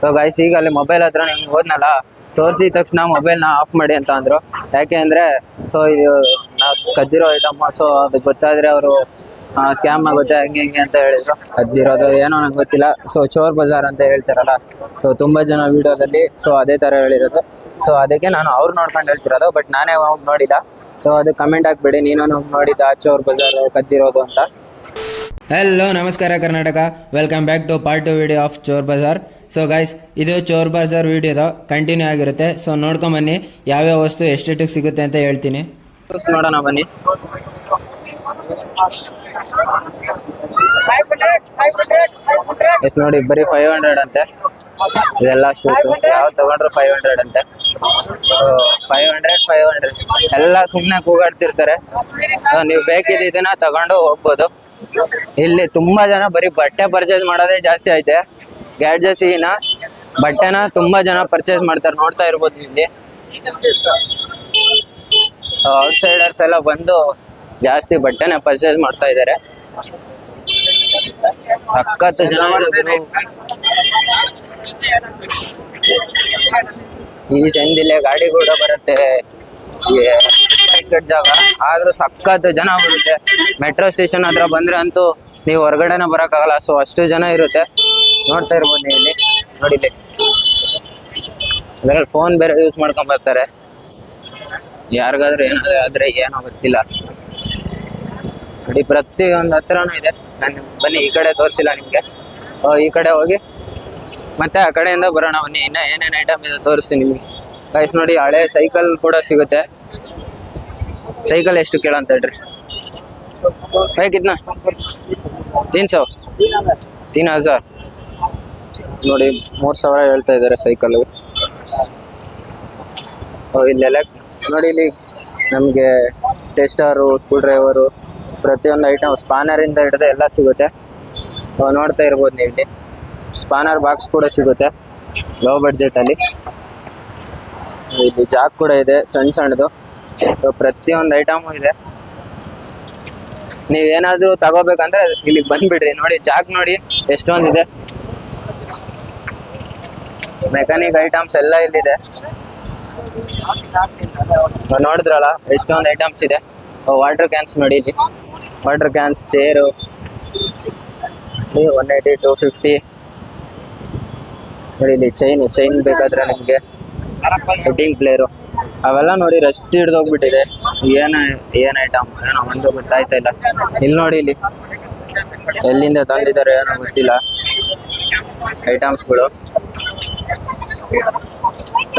So guys ಈಗ ಅಲ್ಲಿ mobile ಹತ್ರ ನಿಮ್ಗೆ ಹೋದ್ನಲ್ಲ ತೋರಿಸಿದ ತಕ್ಷಣ ಮೊಬೈಲ್ನ ಆಫ್ ಮಾಡಿ ಅಂತ ಅಂದ್ರು. ಯಾಕೆ ಅಂದ್ರೆ ಸೊ ಇದು ನಾವು ಕದ್ದಿರೋ ಐಟಮ್ ಸೊ ಅದು ಗೊತ್ತಾದ್ರೆ ಅವರು ಸ್ಕ್ಯಾಮ್ ಆಗುತ್ತೆ, ಹಂಗೆ ಹಿಂಗೆ ಅಂತ ಹೇಳಿದ್ರು. ಕದ್ದಿರೋದು ಏನೋ ನಂಗೆ ಗೊತ್ತಿಲ್ಲ. ಸೊ ಚೋರ್ ಬಜಾರ್ ಅಂತ ಹೇಳ್ತಾರಲ್ಲ ಸೊ ತುಂಬಾ ಜನ ವಿಡಿಯೋದಲ್ಲಿ ಸೊ ಅದೇ ತರ ಹೇಳಿರೋದು. ಸೊ ಅದಕ್ಕೆ ನಾನು ಅವ್ರು ನೋಡ್ಕೊಂಡು ಹೇಳ್ತಿರೋದು ಬಟ್ ನಾನೇ ಹೋಗಿ ನೋಡಿಲ್ಲ. ಸೊ ಅದು ಕಮೆಂಟ್ ಹಾಕ್ಬೇಡಿ, ನೀನು ನೋಡಿದ ಚೋರ್ ಬಜಾರ್ ಕದ್ದಿರೋದು ಅಂತ. ಹಲೋ ನಮಸ್ಕಾರ Karnataka. Welcome back to part two video of Chor Bazaar. So guys ಇದು ಚೋರ್ ಬಜಾರ್ ವಿಡಿಯೋದ ಕಂಟಿನ್ಯೂ ಆಗಿರುತ್ತೆ. ಸೊ ನೋಡ್ಕೊಂಬನ್ನಿ ಯಾವ್ಯಾವ ವಸ್ತು ಎಷ್ಟೆಷ್ಟಕ್ಕೆ ಸಿಗುತ್ತೆ ಅಂತ ಹೇಳ್ತೀನಿ. ನೋಡೋಣ ಬನ್ನಿ. ನೋಡಿ, ಬರೀ ಫೈವ್ ಹಂಡ್ರೆಡ್ ಅಂತೆ. ಇದೆಲ್ಲ ಶೂಸ್ ಯಾವ ತಗೊಂಡ್ರು ಫೈವ್ ಹಂಡ್ರೆಡ್ ಅಂತೆ. ಫೈವ್ ಹಂಡ್ರೆಡ್ ಫೈವ್ ಹಂಡ್ರೆಡ್ ಎಲ್ಲ ಸುಮ್ಮನೆ ಕೂಗಾಡ್ತಿರ್ತಾರೆ. ನೀವು ಬೇಕಿದ್ದು ಇದನ್ನ ತಗೊಂಡು ಹೋಗ್ಬೋದು. ಇಲ್ಲಿ ತುಂಬಾ ಜನ ಬರೀ ಬಟ್ಟೆ ಪರ್ಚೇಸ್ ಮಾಡೋದೇ ಜಾಸ್ತಿ ಐತೆ. ಗ್ಯಾಡ್ಜೆಟ್ಸಿನ ಬಟ್ಟೆನ ತುಂಬಾ ಜನ ಪರ್ಚೇಸ್ ಮಾಡ್ತಾರೆ, ನೋಡ್ತಾ ಇರ್ಬೋದು ಇಲ್ಲಿ. ಔಟ್ಸೈಡರ್ಸ್ ಎಲ್ಲ ಬಂದು ಜಾಸ್ತಿ ಬಟ್ಟೆನ ಪರ್ಚೇಸ್ ಮಾಡ್ತಾ ಇದ್ದಾರೆ. ಸಖತ್ ಜನ. ಈ ಸಂದಿಲೆ ಗಾಡಿ ಕೂಡ ಬರುತ್ತೆ. ಜಾಗ. ಆದ್ರೂ ಸಖತ್ ಜನ ಬರುತ್ತೆ. ಮೆಟ್ರೋ ಸ್ಟೇಷನ್ ಹತ್ರ ಬಂದ್ರೆ ಅಂತೂ ನೀವು ಹೊರಗಡೆನೆ ಆಗಲ್ಲ ಸೊ ಅಷ್ಟು ಜನ ಇರುತ್ತೆ. ನೋಡ್ತಾ ಇರ್ಬೋದು ನೀವು ಇಲ್ಲಿ. ನೋಡಿ ಅದರಲ್ಲಿ ಫೋನ್ ಬೇರೆ ಯೂಸ್ ಮಾಡ್ಕೊಂಡ್ ಬರ್ತಾರೆ. ಯಾರಿಗಾದ್ರೂ ಏನಾದ್ರೂ ಆದ್ರೆ ಏನೋ ಗೊತ್ತಿಲ್ಲ. ನೋಡಿ ಪ್ರತಿಯೊಂದು ಹತ್ರನೂ ಇದೆ. ನಾನು ಬನ್ನಿ, ಈ ಕಡೆ ತೋರಿಸಿಲ್ಲ ನಿಮಗೆ. ಈ ಕಡೆ ಹೋಗಿ. ಮತ್ತೆ ಆ ಕಡೆಯಿಂದ ಬರೋಣ, ಬನ್ನಿ. ಇನ್ನ ಏನೇನು ಐಟಮ್ ಇದೆ ತೋರಿಸ್ತೀನಿ ನಿಮಗೆ. ಕಾಯ್ಸ್ ನೋಡಿ, ಹಳೆ ಸೈಕಲ್ ಕೂಡ ಸಿಗುತ್ತೆ. ಸೈಕಲ್ ಎಷ್ಟು ಕೇಳಂತ ಹೇಳ್ರಿ. ಬೇಕಿದ್ನ ತೀನ್ ಸೌ ತೀನ್ ಹಜಾರ್ ನೋಡಿ, ಮೂರು ಸಾವಿರ ಹೇಳ್ತಾ ಇದ್ದಾರೆ ಸೈಕಲ್ ಇಲ್ಲೆಲ್ಲ ನೋಡಿ ಇಲ್ಲಿ ನಮಗೆ ಟೆಸ್ಟರು ಸ್ಕ್ರೂ ಡ್ರೈವರು ಪ್ರತಿಯೊಂದು ಐಟಮ್ ಸ್ಪಾನರಿಂದ ಹಿಡಿದು ಎಲ್ಲ ಸಿಗುತ್ತೆ. ನೋಡ್ತಾ ಇರ್ಬೋದು ನೀವು ಇಲ್ಲಿ. ಸ್ಪಾನರ್ ಬಾಕ್ಸ್ ಕೂಡ ಸಿಗುತ್ತೆ ಲೋ ಬಡ್ಜೆಟಲ್ಲಿ ಇಲ್ಲಿ ಜಾಕ್ ಕೂಡ ಇದೆ ಸಣ್ಣ ಸಣ್ಣದು ಪ್ರತಿಯೊಂದು ಐಟಮು ಇದೆ. ನೀವೇನಾದ್ರೂ ತಗೋಬೇಕಂದ್ರೆ ಇಲ್ಲಿಗೆ ಬಂದ್ಬಿಡ್ರಿ. ನೋಡಿ ಜಾಕ್ ನೋಡಿ ಎಷ್ಟೊಂದಿದೆ. ಮೆಕ್ಯಾನಿಕ್ ಐಟಮ್ಸ್ ಎಲ್ಲ ಇಲ್ಲಿದೆ. ನೋಡಿದ್ರಲ್ಲ ಎಷ್ಟೊಂದು ಐಟಮ್ಸ್ ಇದೆ. ವಾಟರ್ ಕ್ಯಾನ್ಸ್ ನೋಡಿ ಇಲ್ಲಿ. Water cans chair one eighty two fifty ನೋಡಿ ಇಲ್ಲಿ ಚೈನ್ ಚೈನ್ ಬೇಕಾದ್ರೆ ನಿಮಗೆ ಫಿಟ್ಟಿಂಗ್ ಪ್ಲೇಯರು ಅವೆಲ್ಲ ನೋಡಿ ರಸ್ಟ್ ಹಿಡ್ದೋಗ್ಬಿಟ್ಟಿದೆ ಏನ, ಏನ್ ಐಟಮ್ ಏನೋ ಒಂದು ಗೊತ್ತಾಯ್ತಾ ಇಲ್ಲ. ಇಲ್ಲಿ ನೋಡಿ ಇಲ್ಲಿ. ಎಲ್ಲಿಂದ ತಂದಿದ್ದಾರೆ ಏನೋ ಗೊತ್ತಿಲ್ಲ. ಐಟಮ್ಸ್ಗಳು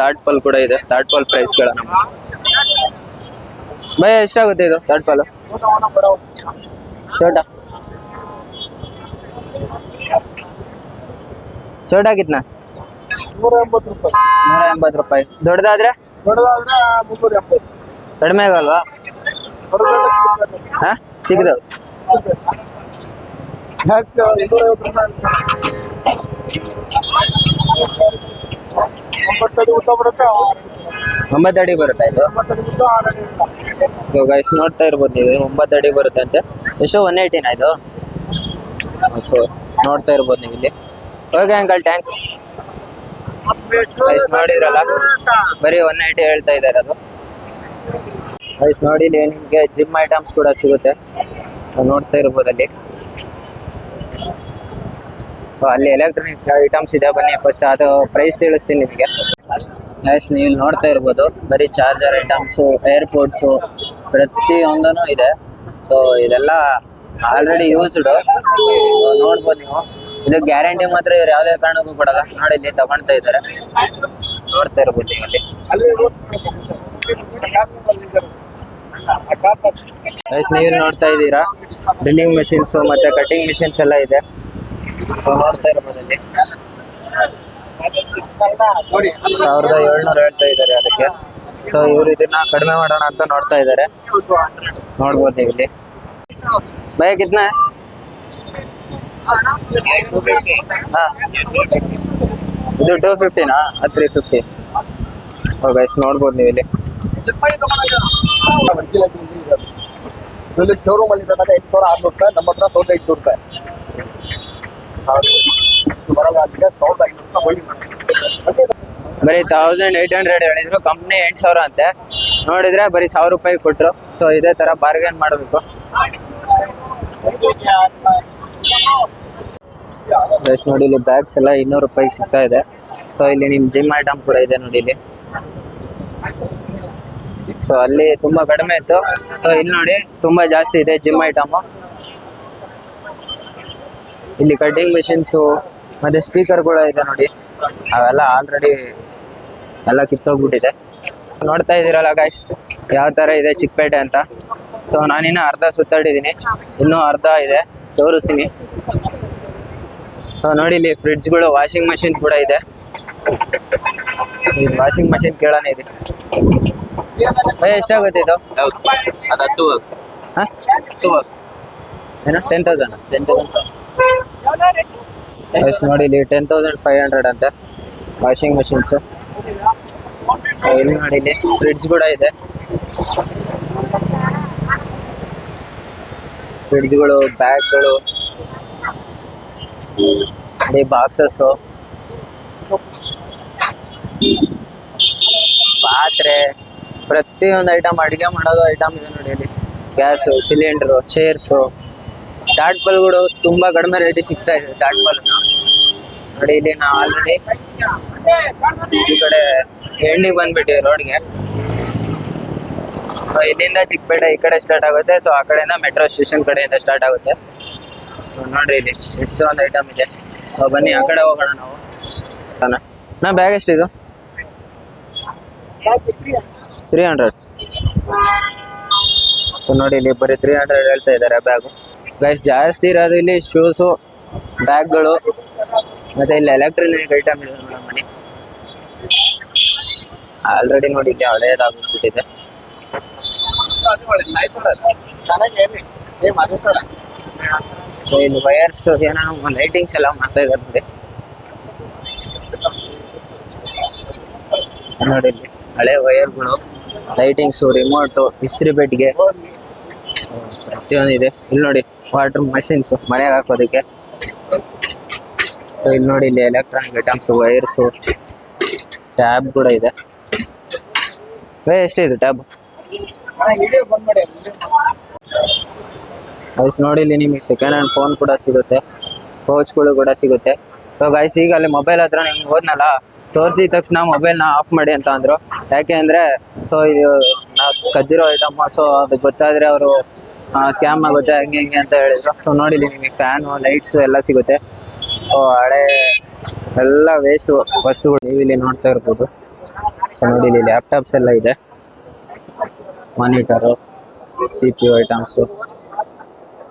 ಥರ್ಡ್ ಪಾಲ್ ಕೂಡ ಇದೆ. ಥರ್ಡ್ ಪ್ರೈಸ್ ಪ್ರೈಸ್ಗಳ ಭಯ ಎಷ್ಟಾಗುತ್ತೆ ಇದು ಥರ್ಡ್ ಪಾಲು ಚೋಟ. ಚೋಟ ಕಿತ್ನಾ ನೂರ ಎಂಬತ್ತು ರೂಪಾಯಿ. ದೊಡ್ಡದಾದ್ರೆ? ಕಡಿಮೆ ಆಗಲ್ವಾ. ಹಾ, ಚಿಕ್ಕದು ಹ್ಯಾಕ್ ಇನ್ನೂರ ಐವತ್ತು ರೂಪಾಯಿ ಒಂಬತ್ತಡಿ ಉದ್ದ ಬರುತ್ತೆ? ಒಂಬತ್ತು ಅಡಿ ಬರುತ್ತಾ ಇದು? ಒಂಬತ್ತಡಿ ಉದ್ದ ಆರು ಅಡಿ ಇವಾಗ ಗೈಸ್ ನೋಡ್ತಾ ಇರ್ಬೋದು ನೀವು ಒಂಬತ್ತು ಅಡಿ ಬರುತ್ತೆ ಅಂತೆ. ಎಷ್ಟು? ಒನ್ ಏಯ್ಟಿನ ಇದು? ಸೊ ನೋಡ್ತಾ ಇರ್ಬೋದು ನೀವು ಇಲ್ಲಿ. ಓಕೆ ಅಂಕಲ್ ಥ್ಯಾಂಕ್ಸ್ ಗೈಸ್ ನೋಡಿರಲ್ಲ ಬರೀ ಒನ್ ಏಯ್ಟಿ ಹೇಳ್ತಾ ಇದ್ದಾರೆ ಅದು. ಗೈಸ್ ನೋಡಿ ಇಲ್ಲಿ ನಿಮಗೆ ಜಿಮ್ ಐಟಮ್ಸ್ ಕೂಡ ಸಿಗುತ್ತೆ. ನೋಡ್ತಾ ಇರ್ಬೋದು ಅಲ್ಲಿ. ಅಲ್ಲಿ ಎಲೆಕ್ಟ್ರಾನಿಕ್ ಐಟಮ್ಸ್ ಇದೆ. ಬನ್ನಿ ಫಸ್ಟ್ ಅದು ಪ್ರೈಸ್ ತಿಳಿಸ್ತೀನಿ ನಿಮಗೆ. ಗೈಸ್ ನೀವು ಇಲ್ಲಿ ನೋಡ್ತಾ ಇರ್ಬೋದು, ಬರೀ ಚಾರ್ಜರ್ ಐಟಮ್ಸು ಏರ್ಪೋರ್ಟ್ಸು ಪ್ರತಿಯೊಂದೂ ಇದೆ. ಸೊ ಇದೆಲ್ಲ ಆಲ್ರೆಡಿ ಯೂಸ್ಡ್ ನೋಡ್ಬೋದು ನೀವು. ಇದು ಗ್ಯಾರಂಟಿ ಮಾತ್ರ ಇವ್ರು ಯಾವುದೇ ಕಾರಣಕ್ಕೂ ಕೊಡಲ್ಲ. ನೋಡಿ, ಇಲ್ಲಿ ತಗೊಳ್ತಾ ಇದ್ದಾರೆ. ನೋಡ್ತಾ ಇರ್ಬೋದು ನೀವು ಅಲ್ಲಿ ನೀವು ನೋಡ್ತಾ ಇದ್ದೀರಾ? ಡ್ರಿಲ್ಲಿಂಗ್ ಮಿಷಿನ್ಸ್ ಮತ್ತೆ ಕಟಿಂಗ್ ಮೆಷಿನ್ಸ್ ಎಲ್ಲ ಇದೆ. ಸಾವಿರದ ಏಳ್ನೂರ ಹೇಳ್ತಾ ಇದ್ದಾರೆ ಅದಕ್ಕೆ. ಸೊ ಇವ್ರು ಇದನ್ನ ಕಡಿಮೆ ಮಾಡೋಣ ಅಂತ ನೋಡ್ತಾ ಇದ್ದಾರೆ. ನೋಡ್ಬೋದು ನೀವು ಇಲ್ಲಿ. ಭಯ ಕಿತ್ನಾ? ಇದು ಟೂ ಫಿಫ್ಟಿನಾ ತ್ರೀ ಫಿಫ್ಟಿ ಗೈಸ್ ನೋಡ್ಬೋದು ನೀವು ಇಲ್ಲಿ. ಶೋರೂಮ್ ಅಲ್ಲಿ ಎಂಟು ಸಾವಿರ ಆರ್ನೂರು ರೂಪಾಯಿ ನಮ್ಮ ಹತ್ರ ಸಾವಿರದ ರೂಪಾಯಿ ಹೌದು. ಇದು ಬರಲ್ಲ ಅದಕ್ಕೆ ಸಾವಿರದ ಐನೂರು ರೂಪಾಯಿ ಹೋಗಿ ಬರೀ ತೌಸಂಡ್ ಏಟ್ ಹಂಡ್ರೆಡ್ ಹೇಳಿದ್ರು. ಕಂಪ್ನಿ ಎಂಟು ಸಾವಿರ ಅಂತೆ. ನೋಡಿದ್ರೆ ಬರೀ ಸಾವಿರ ರೂಪಾಯಿ ಕೊಟ್ಟರು ಸೊ ಇದೇ ತರ ಬಾರ್ಗೇನ್ ಮಾಡಬೇಕು. ಜಸ್ಟ್ ನೋಡಿ ಇಲ್ಲಿ ಬ್ಯಾಗ್ಸ್ ಎಲ್ಲ ಇನ್ನೂರು ರೂಪಾಯಿ ಸಿಗ್ತಾ ಇದೆ. ಸೊ ಇಲ್ಲಿ ನಿಮ್ ಜಿಮ್ ಐಟಮ್ ಕೂಡ ಇದೆ ನೋಡಿ ಇಲ್ಲಿ. ಸೊ ಅಲ್ಲಿ ತುಂಬಾ ಕಡಿಮೆ ಇತ್ತು. ಸೊ ಇಲ್ಲಿ ನೋಡಿ ತುಂಬಾ ಜಾಸ್ತಿ ಇದೆ ಜಿಮ್ ಐಟಮ್ ಇಲ್ಲಿ ಕಟಿಂಗ್ ಮಿಷಿನ್ಸು ಮತ್ತೆ ಸ್ಪೀಕರ್ ಕೂಡ ಇದೆ ನೋಡಿ. ಅವೆಲ್ಲ ಆಲ್ರೆಡಿ ಎಲ್ಲ ಕಿತ್ತೋಗ್ಬಿಟ್ಟಿದೆ. ನೋಡ್ತಾ ಇದ್ದೀರಲ್ಲ ಗಾಯ್ಸ್ ಯಾವ ತರ ಇದೆ ಚಿಕ್ಕಪೇಟೆ ಅಂತ. ಸೊ ನಾನಿನ್ನ ಅರ್ಧ ಸುತ್ತಾಡಿದ್ದೀನಿ. ಇನ್ನೂ ಅರ್ಧ ಇದೆ. ತೋರಿಸ್ತೀನಿ. ಸೊ ನೋಡಿ ಇಲ್ಲಿ ಫ್ರಿಡ್ಜ್ಗಳು ವಾಷಿಂಗ್ ಮಷಿನ್ ಕೂಡ ಇದೆ. ಇದು ವಾಷಿಂಗ್ ಮಷಿನ್ ಕೇಳೋಣ ಇದೆ. ಭಯ ಎಷ್ಟಾಗುತ್ತೆ ಇದು? ಅದು ಹತ್ತು ಹಾ? ಏನು ಟೆನ್ ತೌಸಂಡ್ ಟೆನ್ ತೌಸಂಡ್ ಎಷ್ಟು ನೋಡಿ ಇಲ್ಲಿ ಟೆನ್ ತೌಸಂಡ್ ಫೈವ್ ಹಂಡ್ರೆಡ್ ಅಂತೆ. ವಾಷಿಂಗ್ ಮಷಿನ್ಸ್ ಇಲ್ಲಿ ನೋಡಿ, ಇಲ್ಲಿ ಫ್ರಿಡ್ಜ್ ಕೂಡ ಇದೆ. ಫ್ರಿಡ್ಜ್ಗಳು ಬ್ಯಾಗ್ಗಳು ಈ ಬಾಕ್ಸಸ್ಸು ಪಾತ್ರೆ ಪ್ರತಿಯೊಂದು ಐಟಮ್ ಅಡುಗೆ ಮಾಡೋದು ಐಟಮ್ ಇದೆ ನೋಡಿ ಇಲ್ಲಿ. ಗ್ಯಾಸು ಸಿಲಿಂಡ್ರು ಚೇರ್ಸು ಟಾಟ್ಪಲ್ಗಳು ತುಂಬಾ ಕಡಿಮೆ ರೇಟಿಗೆ ಸಿಗ್ತಾ ಇದೆ ಟಾಟ್ಪಲ್ ನೋಡಿ, ಇಲ್ಲಿ ನಾವು ಆಲ್ರೆಡಿ ಈ ಕಡೆ ಎಂಡಿಗೆ ಬಂದ್ಬಿಟ್ಟಿವಿ ರೋಡ್ಗೆ ಸೊ ಇಲ್ಲಿಂದ ಚಿಕ್ಕಪೇಟೆ ಈ ಕಡೆ ಸ್ಟಾರ್ಟ್ ಆಗುತ್ತೆ. ಸೊ ಆ ಕಡೆಯಿಂದ ಮೆಟ್ರೋ ಸ್ಟೇಷನ್ ಕಡೆಯಿಂದ ಸ್ಟಾರ್ಟ್ ಆಗುತ್ತೆ. ನೋಡ್ರಿ ಇಲ್ಲಿ ಎಷ್ಟೊಂದು ಐಟಮ್ ಇದೆ. ಬನ್ನಿ, ಆ ಕಡೆ ಹೋಗೋಣ ನಾವು. ನಾ ಬ್ಯಾಗ್ ಎಷ್ಟಿದು ತ್ರೀ ಹಂಡ್ರೆಡ್ ನೋಡಿ, ಇಲ್ಲಿ ಬರೀ ತ್ರೀ ಹಂಡ್ರೆಡ್ ಹೇಳ್ತಾ ಇದ್ದಾರೆ ಬ್ಯಾಗು ಗೈಸ್ ಜಾಸ್ತಿ ಇರೋದು ಇಲ್ಲಿ ಶೂಸು ಬ್ಯಾಗ್ಗಳು ಮತ್ತೆ ಇಲ್ಲಿ ಎಲೆಕ್ಟ್ರಾನಿಕ್ ಐಟಮ್ ಇದೆ ನೋಡಿ ಆಲ್ರೆಡಿ ನೋಡಿ ಇಲ್ಲಿ ಹಳೇದಾಗ್ಬಿಟ್ಟಿದೆ ಸೊ ಇಲ್ಲಿ ವೈರ್ಸ್ ಏನೋ ಲೈಟಿಂಗ್ಸ್ ಎಲ್ಲ ಮಾಡ್ತಾ ಇದ್ದಾರೆ ನೋಡಿ. ನೋಡಿ ಇಲ್ಲಿ ಹಳೆ ವಯರ್ಗಳು ಲೈಟಿಂಗ್ಸು ರಿಮೋಟು ಇಸ್ತ್ರಿ ಬೆಡ್ಗೆ ಪ್ರತಿಯೊಂದು ಇದೆ. ಇಲ್ಲಿ ನೋಡಿ. ವಾಟರ್ ಮಷಿನ್ಸು ಮನೆಗೆ ಹಾಕೋದಕ್ಕೆ. ಸೊ ಇಲ್ಲಿ ನೋಡಿ, ಇಲ್ಲಿ ಎಲೆಕ್ಟ್ರಾನಿಕ್ ಐಟಮ್ಸ್ ವೈರ್ಸು ಟ್ಯಾಬ್ ಕೂಡ ಇದೆ. ಎಷ್ಟಿದೆ ಟ್ಯಾಬ್ ಗೈಸ್ ನೋಡಿ, ಇಲ್ಲಿ ನಿಮಗೆ ಸೆಕೆಂಡ್ ಹ್ಯಾಂಡ್ ಫೋನ್ ಕೂಡ ಸಿಗುತ್ತೆ. ಪೌಚ್ಗಳು ಕೂಡ ಸಿಗುತ್ತೆ. ಸೊ ಗೈಸ್ ಈಗ ಅಲ್ಲಿ ಮೊಬೈಲ್ ಹತ್ರ ನಿಮ್ಗೆ ಹೋದ್ನಲ್ಲ ತೋರಿಸಿದ ತಕ್ಷಣ ಮೊಬೈಲ್ನ ಆಫ್ ಮಾಡಿ ಅಂತ ಅಂದರು. ಯಾಕೆ ಅಂದರೆ ಸೊ ಇದು ನಾವು ಕದ್ದಿರೋ ಐಟಮ್ ಸೊ ಅದು ಗೊತ್ತಾದ್ರೆ ಅವರು ಸ್ಕ್ಯಾಮ್ ಆಗುತ್ತೆ, ಹಂಗೆ ಹಿಂಗೆ ಅಂತ ಹೇಳಿದ್ರು. ಸೊ ನೋಡಿ ಇಲ್ಲಿ ನಿಮಗೆ ಫ್ಯಾನು ಲೈಟ್ಸು ಎಲ್ಲ ಸಿಗುತ್ತೆ. ಹಳೆ ಎಲ್ಲ ವೇಸ್ಟ್ ವಸ್ತುಗಳು ನೀವು ನೋಡ್ತಾ ಇರ್ಬೋದು. ಸೊ ನೋಡಿ ಲ್ಯಾಪ್ಟಾಪ್ಸ್ ಎಲ್ಲ ಇದೆ. Monitor C P U items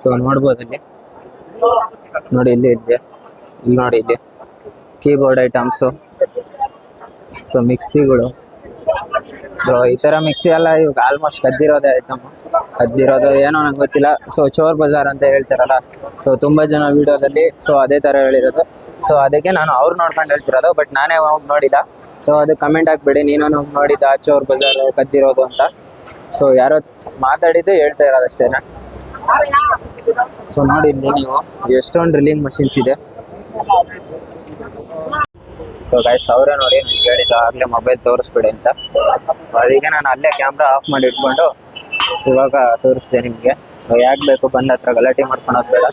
so ನೋಡ್ಬೋದು ಇಲ್ಲಿ. ನೋಡಿ ಇಲ್ಲಿ ಇದೆ. ಇಲ್ಲಿ ನೋಡಿ ಇಲ್ಲಿ. ಕೀಬೋರ್ಡ್ ಐಟಮ್ಸು ಸೊ ಮಿಕ್ಸಿಗಳು ಸೊ ಈ ಥರ ಮಿಕ್ಸಿ ಎಲ್ಲ ಇವಾಗ ಆಲ್ಮೋಸ್ಟ್ ಕದ್ದಿರೋದೇ ಐಟಮ್ ಕದ್ದಿರೋದು ಏನೋ ನಂಗೆ ಗೊತ್ತಿಲ್ಲ. ಸೊ ಚೋರ್ ಬಜಾರ್ ಅಂತ ಹೇಳ್ತಾರಲ್ಲ ಸೊ ತುಂಬ ಜನ ವಿಡಿಯೋದಲ್ಲಿ ಸೊ ಅದೇ ಥರ ಹೇಳಿರೋದು. ಸೊ ಅದಕ್ಕೆ ನಾನು ಅವ್ರು ನೋಡ್ಕೊಂಡು ಹೇಳ್ತಿರೋದು ಬಟ್ ನಾನೇ ಹೋಗಿ ನೋಡಿಲ್ಲ. ಸೊ ಅದು ಕಮೆಂಟ್ ಹಾಕ್ಬೇಡಿ, ನೀನು ಹೋಗಿ ನೋಡಿದ್ದ ಚೋರ್ ಬಜಾರ್ ಕದ್ದಿರೋದು ಅಂತ. ಸೊ ಯಾರೋ ಮಾತಾಡಿದ್ದು ಹೇಳ್ತಾ ಇರೋದು ಅಷ್ಟೇನೆ. ಸೊ ನೋಡಿ ನೀವು ಎಷ್ಟೊಂದು ಡ್ರಿಲ್ಲಿಂಗ್ ಮಷಿನ್ಸ್ ಇದೆ. ಸೊ ಗೈಸ್ ಅವರೇ ನೋಡಿ ನನಗೆ ಹೇಳಿದ್ದು ಆಗಲೇ ಮೊಬೈಲ್ ತೋರಿಸ್ಬಿಡಿ ಅಂತ. ಸೊ ಅದಕ್ಕೆ ನಾನು ಅಲ್ಲೇ ಕ್ಯಾಮ್ರಾ ಆಫ್ ಮಾಡಿ ಇಟ್ಕೊಂಡು ಇವಾಗ ತೋರಿಸಿದೆ ನಿಮಗೆ. ಯಾಕೆ ಬೇಕು ಬಂದ ಹತ್ರ ಗಲಾಟೆ ಮಾಡ್ಕೊಂಡು ಬೇಡ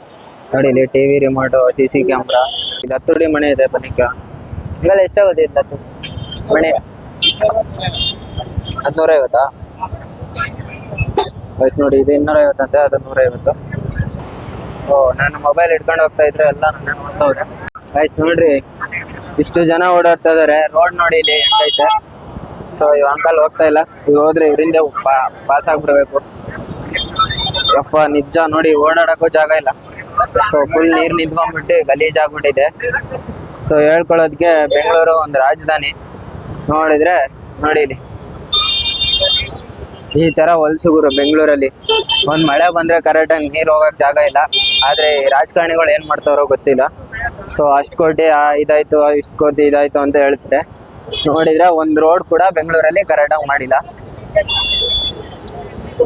ನೋಡಿ, ಇಲ್ಲಿ T V remote C C camera ಇಲ್ಲಿ ಹತ್ತುಡಿ ಮನೆ ಇದೆ ಬನ್ನಿ ಈಗೆಲ್ಲ ಎಷ್ಟಾಗುತ್ತೆ ಇದು ಹತ್ತು? ಮನೆ? ಹದಿನೂರೈವತ್ತಾ? ಗೈಸ್ ನೋಡಿ, ಇದು ಇನ್ನೂರ ಐವತ್ತಂತೆ ಅದು ನೂರ ಐವತ್ತು ಓ ನಾನು ಮೊಬೈಲ್ ಇಟ್ಕೊಂಡು ಹೋಗ್ತಾ ಇದ್ರೆ ಎಲ್ಲ ನನ್ನ ನೋಡ್ತಾವ್ರೆ ವಯಸ್ಸು ನೋಡ್ರಿ ಇಷ್ಟು ಜನ ಓಡಾಡ್ತಾ ಇದಾರೆ. ರೋಡ್ ನೋಡಿ ಇಲ್ಲಿ ಹೆಂಗೈತೆ ಸೊ ಇವ್ ಅಂಕಲ್ ಹೋಗ್ತಾ ಇಲ್ಲ. ಇವ್ ಹೋದ್ರೆ ಇವರಿಂದ ಪಾಸ್ ಆಗ್ಬಿಡ್ಬೇಕು. ಯಪ್ಪ, ನಿಜ ನೋಡಿ ಓಡಾಡಕ್ಕೂ ಜಾಗ ಇಲ್ಲ. ಸೊ ಫುಲ್ ನೀರ್ ನಿಂತ್ಕೊಂಡ್ಬಿಟ್ಟು ಗಲೀಜ್ ಆಗ್ಬಿಟ್ಟಿದೆ. ಸೊ ಹೇಳ್ಕೊಳ್ಳೋದಕ್ಕೆ ಬೆಂಗಳೂರು ಒಂದು ರಾಜಧಾನಿ. ನೋಡಿದ್ರೆ, ನೋಡಿ ಇಲ್ಲಿ. ಈ ತರ ಹೊಲ್ಸುಗುರು ಬೆಂಗಳೂರಲ್ಲಿ. ಒಂದ್ ಮಳೆ ಬಂದ್ರೆ ಕರೆಕ್ಟಾಗಿ ನೀರ್ ಹೋಗಕ್ ಜಾಗ ಇಲ್ಲ. ಆದ್ರೆ ರಾಜಕಾರಣಿಗಳು ಏನ್ ಮಾಡ್ತಾರೋ ಗೊತ್ತಿಲ್ಲ. ಸೊ ಅಷ್ಟು ಕೋಟಿ ಇದಾಯ್ತು, ಇಷ್ಟು ಕೋಟಿ ಇದಾಯ್ತು ಅಂತ ಹೇಳ್ತಾರೆ. ನೋಡಿದ್ರೆ ಒಂದ್ ರೋಡ್ ಕೂಡ ಬೆಂಗಳೂರಲ್ಲಿ ಕರೆಕ್ಟಾಗಿ ಮಾಡಿಲ್ಲ.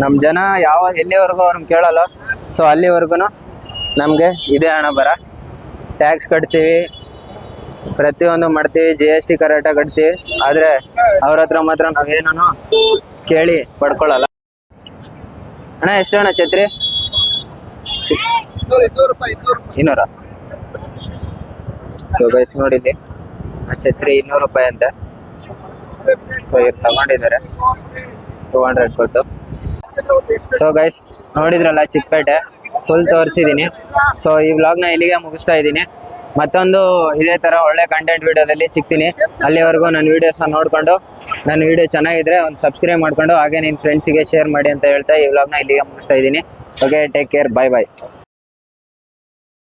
ನಮ್ ಜನ ಯಾವ, ಎಲ್ಲಿವರೆಗೂ ಅವ್ರನ್ನ ಕೇಳಲ್ಲ. ಸೊ ಅಲ್ಲಿವರೆಗೂ ನಮ್ಗೆ ಇದೇ ಹಣ ಬರ. ಟ್ಯಾಕ್ಸ್ ಕಟ್ತೀವಿ, ಪ್ರತಿಯೊಂದು ಮಾಡ್ತೀವಿ ಜಿ ಎಸ್ ಟಿ ಕರೆಕ್ಟಾಗಿ ಕಟ್ತೀವಿ. ಆದರೆ ಅವ್ರ ಹತ್ರ ಮಾತ್ರ ನಾವೇನೂ ಕೇಳಿ ಪಡ್ಕೊಳ್ಳಲ್ಲ ಅಣ್ಣ, ಎಷ್ಟು ಅಣ್ಣ ಛತ್ರಿ? ಇನ್ನೂರ. ಸೊ ಗೈಸ್ ನೋಡಿದ್ದೆ. ಆ ಛತ್ರಿ ಇನ್ನೂರು ರೂಪಾಯಿ ಅಂತ. ಸೊ ಇವ್ರು ತಗೊಂಡಿದ್ದಾರೆ. ಟೂ ಹಂಡ್ರೆಡ್ ಕೊಟ್ಟು. ಸೊ ಗೈಸ್ ನೋಡಿದ್ರಲ್ಲ ಚಿಕ್ಕಪೇಟೆ? ಫುಲ್ ತೋರಿಸಿದ್ದೀನಿ ಸೊ ಈ ವ್ಲಾಗ್ನ ಇಲ್ಲಿಗೆ ಮುಗಿಸ್ತಾ ಇದ್ದೀನಿ. ಮತ್ತೊಂದು ಇದೇ ಥರ ಒಳ್ಳೆ ಕಂಟೆಂಟ್ ವಿಡಿಯೋದಲ್ಲಿ ಸಿಗ್ತೀನಿ. ಅಲ್ಲಿವರೆಗೂ ನನ್ನ ವೀಡಿಯೋಸ್ನ ನೋಡಿಕೊಂಡು, ನನ್ನ ವಿಡಿಯೋ ಚೆನ್ನಾಗಿದ್ರೆ ಒಂದು ಸಬ್ಸ್ಕ್ರೈಬ್ ಮಾಡ್ಕೊಂಡು, ಹಾಗೆ ನಿನ್ನ ಫ್ರೆಂಡ್ಸಿಗೆ ಶೇರ್ ಮಾಡಿ ಅಂತ ಹೇಳ್ತಾ ಈ ವ್ಲಾಗ್ನ ಇಲ್ಲಿಗೆ ಮುಗಿಸ್ತಾ ಇದ್ದೀನಿ. Okay take care bye bye